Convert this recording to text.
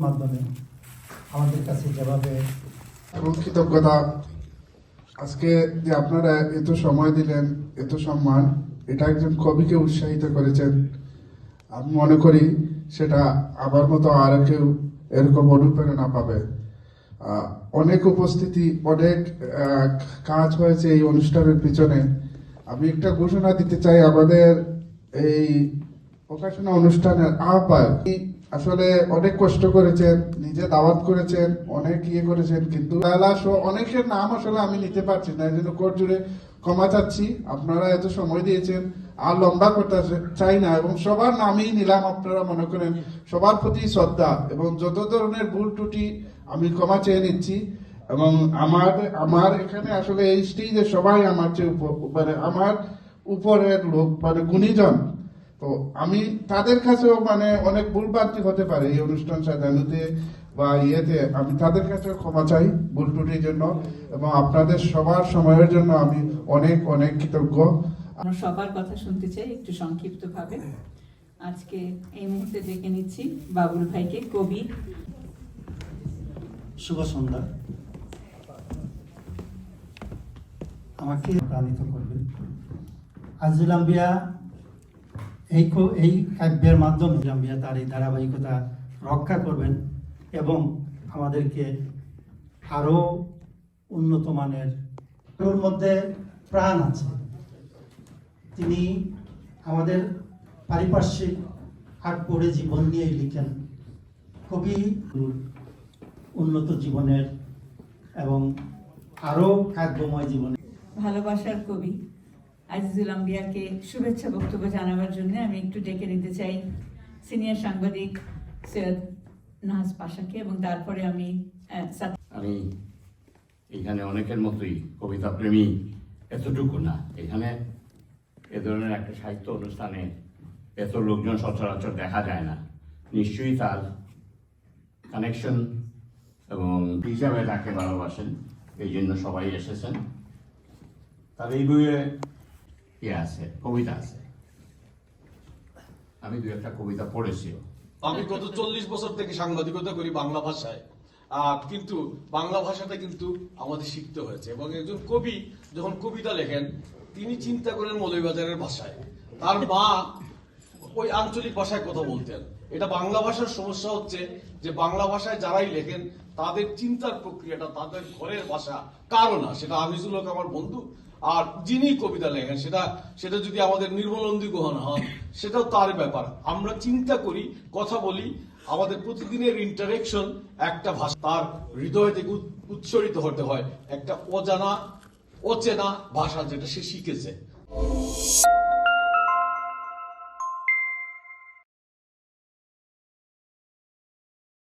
মাধ্যমে আমাদের কাছে যেভাবে এবং কৃতজ্ঞতা। আজকে যে আপনারা এত সময় দিলেন, এত সম্মান, এটা একজন কবিকে উৎসাহিত করেছেন। আমি মনে করি সেটা আমার মতো আর কেউ এরকম অনুপ্রেরণা পাবে। অনেক উপস্থিতি, অনেক কাজ হয়েছে এই অনুষ্ঠানের পিছনে। আমি একটা ঘোষণা দিতে চাই, আমাদের এই প্রকাশনা অনুষ্ঠানের আহ্বায়ক। আসলে অনেক কষ্ট করেছেন, নিজে দাওয়াত করেছেন, অনেক ইয়ে করেছেন, কিন্তু অনেকের নাম আসলে আমি নিতে পারছি না এই জন্য কোর্ট জুড়ে ক্ষমা চাচ্ছি। আপনারা এত সময় দিয়েছেন, আর লম্বা করতে চাই না, এবং সবার নামই নিলাম আপনারা মনে করেন। সবার প্রতি শ্রদ্ধা, এবং যত ধরনের ভুল ত্রুটি, আমি ক্ষমা চেয়ে নিচ্ছি। এবং আমার আমার এখানে আসলে এই স্টেজে সবাই আমার চেয়ে উপ- মানে আমার উপরের লোক মানে গুণীজন। তো আমি তাদের কাছেও মানে অনেক ভুলভ্রান্তি হতে পারে এই অনুষ্ঠান সাজানোতে বা ইয়েতে। আমি তাদের কাছেও ক্ষমা চাই ভুল ত্রুটির জন্য এবং আপনাদের সবার সময়ের জন্য আমি অনেক অনেক কৃতজ্ঞ। আমরা সবার কথা শুনতে চাই একটু সংক্ষিপ্ত ভাবে আজকে এই মুহূর্তে ডেকে নিচ্ছি বাবুল ভাইকে কবি। শুভ সন্ধ্যা। আমাকে প্রাণিত করবেন। আজিল আম্বিয়া এই এই কাব্যের মাধ্যমে আম্বিয়া তার এই ধারাবাহিকতা রক্ষা করবেন এবং আমাদেরকে আরও উন্নত মানের ওর মধ্যে প্রাণ আছে। তিনি আমাদের পারিপার্শ্বিক আট পড়ে জীবন নিয়ে লিখেন। খুবই উন্নত জীবনের এবং আরও কাব্যময় জীবনে ভালোবাসার কবি। আজিজুল আম্বিয়াকে শুভেচ্ছা বক্তব্য জানাবার জন্য আমি একটু ডেকে নিতে চাই। সিনিয়র সাংবাদিক সৈয়দ নাহাজ পাশাকে এবং তারপরে আমি আমি এখানে অনেকের মতোই কবিতা প্রেমী, এতটুকু না। এখানে এ ধরনের একটা সাহিত্য অনুষ্ঠানে এত লোকজন সচরাচর দেখা যায় না। নিশ্চয়ই তার কানেকশন এবং হিসাবে তাকে ভালোবাসেন, এই জন্য সবাই এসেছেন। তার এই বইয়ে ইয়ে আছে, কবিতা আছে। আমি দু একটা কবিতা পড়েছিও আমি গত চল্লিশ বছর থেকে সাংবাদিকতা করি বাংলা ভাষায়। কিন্তু বাংলা ভাষাটা কিন্তু আমাদের শিখতে হয়েছে। এবং একজন কবি যখন কবিতা লেখেন, তিনি চিন্তা করেন মৌলবাজারের ভাষায়। তার মা ওই আঞ্চলিক ভাষায় কথা বলতেন। এটা বাংলা ভাষার সমস্যা হচ্ছে যে বাংলা ভাষায় যারাই লেখেন, তাদের চিন্তার প্রক্রিয়াটা তাদের ঘরের ভাষা। কারও না, সেটা আমিজুল হক আমার বন্ধু, আর যিনি কবিতা লেখেন, সেটা সেটা যদি আমাদের নির্মলন্দী গ্রহণ হন, সেটাও তার ব্যাপার। আমরা চিন্তা করি, কথা বলি, আমাদের প্রতিদিনের ইন্টারেকশন একটা ভাষা, তার হৃদয় থেকে উচ্চারিত হতে হয়। একটা অজানা, অচেনা ভাষা যেটা সে শিখেছে।